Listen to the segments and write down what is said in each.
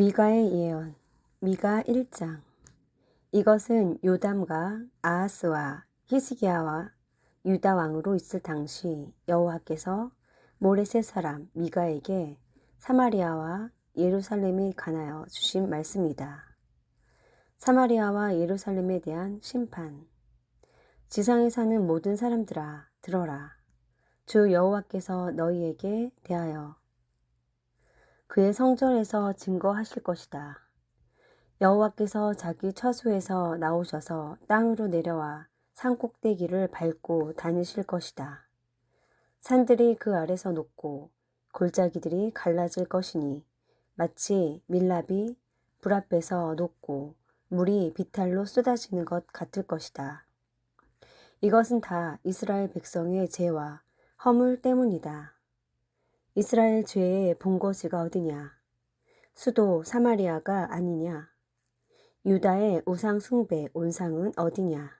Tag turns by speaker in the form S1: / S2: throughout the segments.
S1: 미가의 예언 미가 1장. 이것은 요담과 아하스와 히스기야와 유다 왕으로 있을 당시 여호와께서 모레셋 사람 미가에게 사마리아와 예루살렘에 관하여 주신 말씀이다. 사마리아와 예루살렘에 대한 심판. 지상에 사는 모든 사람들아 들어라. 주 여호와께서 너희에게 대하여 그의 성전에서 증거하실 것이다. 여호와께서 자기 처소에서 나오셔서 땅으로 내려와 산 꼭대기를 밟고 다니실 것이다. 산들이 그 아래서 녹고 골짜기들이 갈라질 것이니 마치 밀랍이 불 앞에서 녹고 물이 비탈로 쏟아지는 것 같을 것이다. 이것은 다 이스라엘 백성의 죄와 허물 때문이다. 이스라엘 죄의 본거지가 어디냐? 수도 사마리아가 아니냐? 유다의 우상 숭배 온상은 어디냐?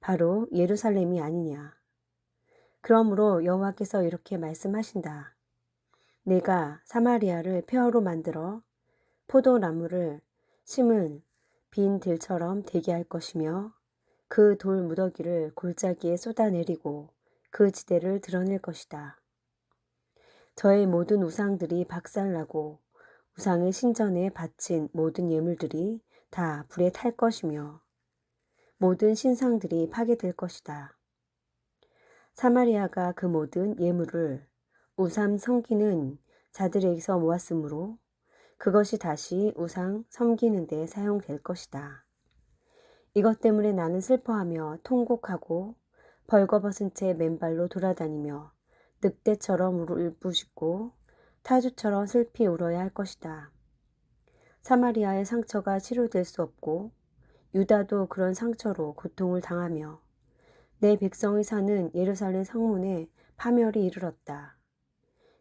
S1: 바로 예루살렘이 아니냐? 그러므로 여호와께서 이렇게 말씀하신다. 내가 사마리아를 폐허로 만들어 포도나무를 심은 빈 들처럼 되게 할 것이며 그 돌 무더기를 골짜기에 쏟아내리고 그 지대를 드러낼 것이다. 저의 모든 우상들이 박살나고 우상의 신전에 바친 모든 예물들이 다 불에 탈 것이며 모든 신상들이 파괴될 것이다. 사마리아가 그 모든 예물을 우상 섬기는 자들에게서 모았으므로 그것이 다시 우상 섬기는 데 사용될 것이다. 이것 때문에 나는 슬퍼하며 통곡하고 벌거벗은 채 맨발로 돌아다니며 늑대처럼 울부짖고 타주처럼 슬피 울어야 할 것이다. 사마리아의 상처가 치료될 수 없고 유다도 그런 상처로 고통을 당하며 내 백성이 사는 예루살렘 성문에 파멸이 이르렀다.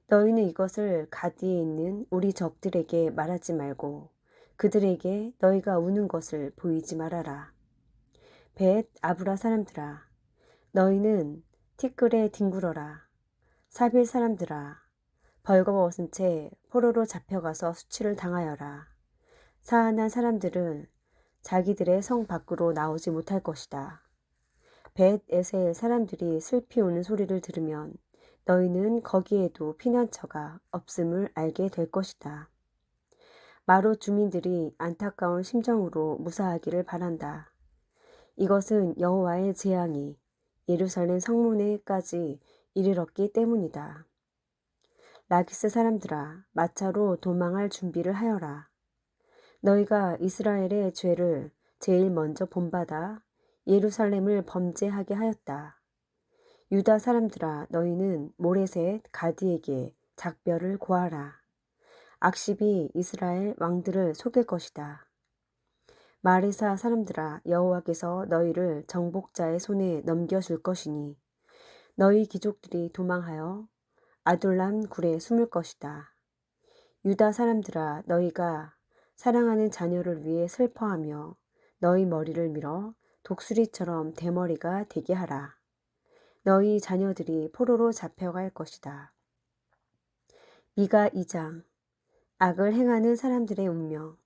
S1: 너희는 이것을 가디에 있는 우리 적들에게 말하지 말고 그들에게 너희가 우는 것을 보이지 말아라. 벳 아브라 사람들아 너희는 티끌에 뒹굴어라. 사빌 사람들아 벌거벗은 채 포로로 잡혀가서 수치를 당하여라. 사안한 사람들은 자기들의 성 밖으로 나오지 못할 것이다. 벳 에셀 사람들이 슬피 우는 소리를 들으면 너희는 거기에도 피난처가 없음을 알게 될 것이다. 마로 주민들이 안타까운 심정으로 무사하기를 바란다. 이것은 여호와의 재앙이 예루살렘 성문에까지 이르렀기 때문이다. 라기스 사람들아 마차로 도망할 준비를 하여라. 너희가 이스라엘의 죄를 제일 먼저 본받아 예루살렘을 범죄하게 하였다. 유다 사람들아 너희는 모레셋 가디에게 작별을 고하라. 악십이 이스라엘 왕들을 속일 것이다. 마레사 사람들아 여호와께서 너희를 정복자의 손에 넘겨줄 것이니 너희 귀족들이 도망하여 아둘람 굴에 숨을 것이다. 유다 사람들아 너희가 사랑하는 자녀를 위해 슬퍼하며 너희 머리를 밀어 독수리처럼 대머리가 되게 하라. 너희 자녀들이 포로로 잡혀갈 것이다. 미가 2장 악을 행하는 사람들의 운명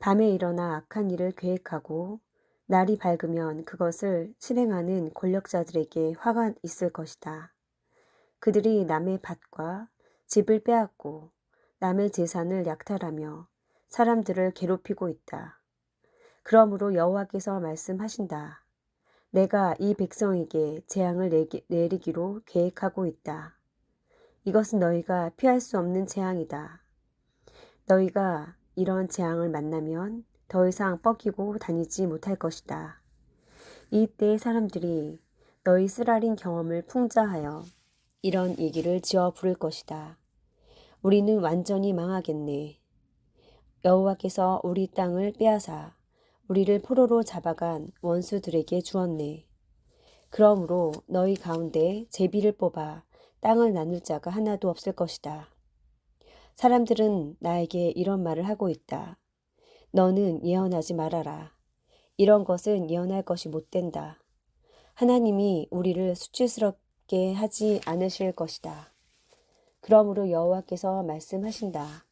S1: 밤에 일어나 악한 일을 계획하고 날이 밝으면 그것을 실행하는 권력자들에게 화가 있을 것이다. 그들이 남의 밭과 집을 빼앗고 남의 재산을 약탈하며 사람들을 괴롭히고 있다. 그러므로 여호와께서 말씀하신다. 내가 이 백성에게 재앙을 내리기로 계획하고 있다. 이것은 너희가 피할 수 없는 재앙이다. 너희가 이런 재앙을 만나면 더 이상 뻐기고 다니지 못할 것이다. 이때 사람들이 너희 쓰라린 경험을 풍자하여 이런 얘기를 지어 부를 것이다. 우리는 완전히 망하겠네. 여호와께서 우리 땅을 빼앗아 우리를 포로로 잡아간 원수들에게 주었네. 그러므로 너희 가운데 제비를 뽑아 땅을 나눌 자가 하나도 없을 것이다. 사람들은 나에게 이런 말을 하고 있다. 너는 예언하지 말아라. 이런 것은 예언할 것이 못 된다. 하나님이 우리를 수치스럽게 하지 않으실 것이다. 그러므로 여호와께서 말씀하신다.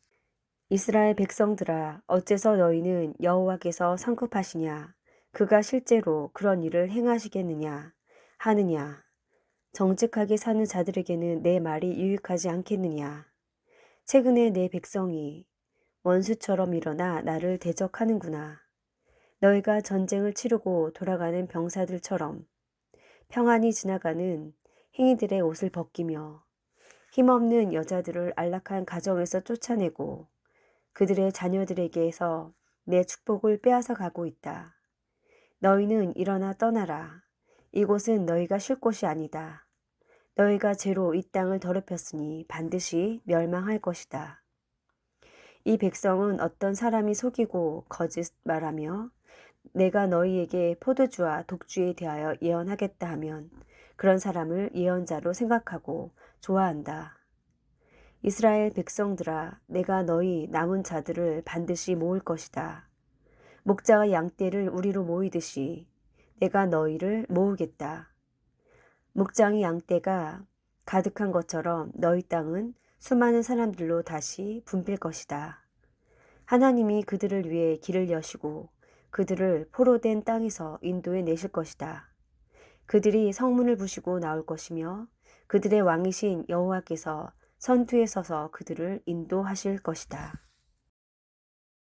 S1: 이스라엘 백성들아 어째서 너희는 여호와께서 성급하시냐 그가 실제로 그런 일을 행하시겠느냐 하느냐 정직하게 사는 자들에게는 내 말이 유익하지 않겠느냐 최근에 내 백성이 원수처럼 일어나 나를 대적하는구나 너희가 전쟁을 치르고 돌아가는 병사들처럼 평안히 지나가는 행위들의 옷을 벗기며 힘없는 여자들을 안락한 가정에서 쫓아내고 그들의 자녀들에게서 내 축복을 빼앗아 가고 있다. 너희는 일어나 떠나라. 이곳은 너희가 쉴 곳이 아니다. 너희가 죄로 이 땅을 더럽혔으니 반드시 멸망할 것이다. 이 백성은 어떤 사람이 속이고 거짓 말하며 내가 너희에게 포도주와 독주에 대하여 예언하겠다 하면 그런 사람을 예언자로 생각하고 좋아한다. 이스라엘 백성들아, 내가 너희 남은 자들을 반드시 모을 것이다. 목자가 양떼를 우리로 모이듯이 내가 너희를 모으겠다. 목장이 양떼가 가득한 것처럼 너희 땅은 수많은 사람들로 다시 붐빌 것이다. 하나님이 그들을 위해 길을 여시고 그들을 포로 된 땅에서 인도해 내실 것이다. 그들이 성문을 부시고 나올 것이며 그들의 왕이신 여호와께서 선두에 서서 그들을 인도하실 것이다.